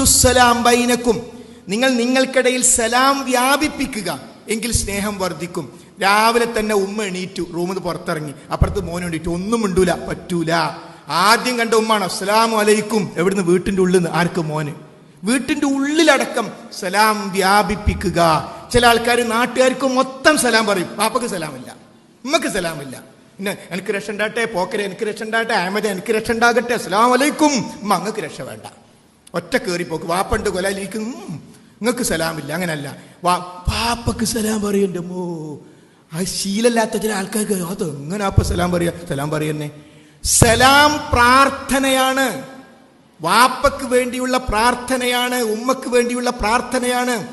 അഫ്ഷുസലാം ബൈനക്കും. നിങ്ങൾ നിങ്ങൾക്കിടയിൽ സലാം വ്യാപിപ്പിക്കുക. എങ്കിൽ സ്നേഹം വർദ്ധിക്കും. രാവിലെ തന്നെ ഉമ്മ എണീറ്റു. റൂമിൽ പുറത്തിറങ്ങി. അപ്പുറത്ത് മോൻ എണീറ്റു ഒന്നും ഉണ്ടൂല പറ്റൂല. ആദ്യം കണ്ട ഉമ്മാണ് അസ്സലാം അലൈക്കും. എവിടുന്ന്? വീട്ടിന്റെ ഉള്ളിൽ നിന്ന് ആർക്ക് മോന്? വീട്ടിന്റെ ഉള്ളിലടക്കം സലാം വ്യാപിപ്പിക്കുക. ചില ആൾക്കാർ നാട്ടുകാർക്ക് മൊത്തം സലാം പറയും. പാപ്പക്ക് സലാമില്ല. ഉമ്മക്ക് സലാമില്ല. പിന്നെ എനിക്ക് രക്ഷ ഉണ്ടാട്ടെ പോക്കരെ എനിക്ക് രക്ഷ ഉണ്ടാകട്ടെ. അഹമ്മദ് എനിക്ക് രക്ഷ ഉണ്ടാകട്ടെ. അസ്സലാം വലൈക്കും ഉമ്മ അങ്ങക്ക് രക്ഷ വേണ്ട. ഒറ്റ കയറിപ്പോക്ക് വാപ്പണ്ട് കൊലയിലിരിക്കും നിങ്ങൾക്ക് സലാമില്ല. അങ്ങനല്ല. വാ പാപ്പക്ക് സലാം പറയണ്ട മോ ആ ശീലല്ലാത്ത ചില ആൾക്കാർക്ക് അത് എങ്ങനെ അപ്പൊ സലാം പറയാ? സലാം പറയുന്നേ. സലാം പ്രാർത്ഥനയാണ്. വാപ്പക്ക് വേണ്ടിയുള്ള പ്രാർത്ഥനയാണ്. ഉമ്മക്ക് വേണ്ടിയുള്ള പ്രാർത്ഥനയാണ്.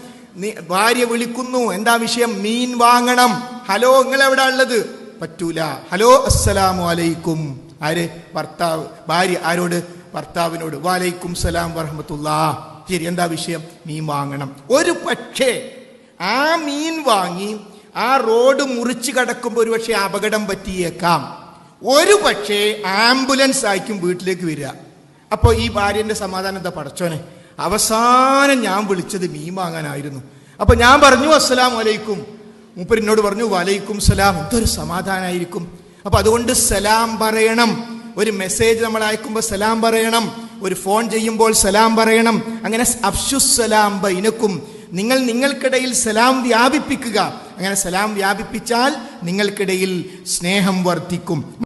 ഭാര്യ വിളിക്കുന്നു. എന്താ വിഷയം? മീൻ വാങ്ങണം. ഹലോ നിങ്ങൾ എവിടെ ഉള്ളത്? പറ്റൂല. ഹലോ അസ്സലാമു അലൈക്കും. ആര്? ഭർത്താവ്. ഭാര്യ. ആരോട്? ഭർത്താവിനോട് വാലൈക്കും സലാം വറഹമത്തുല്ലാ ശരി എന്താ വിഷയം? മീൻ വാങ്ങണം. ഒരു പക്ഷേ ആ മീൻ വാങ്ങി ആ റോഡ് മുറിച്ച് കടക്കുമ്പോൾ ഒരു പക്ഷേ അപകടം പറ്റിയേക്കാം. ഒരു പക്ഷേ ആംബുലൻസ് ആയിരിക്കും വീട്ടിലേക്ക് വരിക. അപ്പോൾ ഈ ഭാര്യന്റെ സമാധാനം എന്താ പടച്ചോനെ? അവസാനം ഞാൻ വിളിച്ചത് മീൻ വാങ്ങാനായിരുന്നു. അപ്പൊ ഞാൻ പറഞ്ഞു അസ്സലാം വലൈക്കും മൂപ്പരിനോട് പറഞ്ഞു വലൈക്കും സലാം. എന്തൊരു സമാധാനമായിരിക്കും അപ്പൊ അതുകൊണ്ട് സലാം പറയണം. ഒരു മെസ്സേജ് നമ്മൾ അയക്കുമ്പോൾ സലാം പറയണം. ഒരു ഫോൺ ചെയ്യുമ്പോൾ സലാം പറയണം. അങ്ങനെ അഫ്ഷുസലാം ബൈനക്കും. നിങ്ങൾ നിങ്ങൾക്കിടയിൽ സലാം വ്യാപിപ്പിക്കുക. അങ്ങനെ സലാം വ്യാപിപ്പിച്ചാൽ നിങ്ങൾക്കിടയിൽ സ്നേഹം വർദ്ധിക്കും.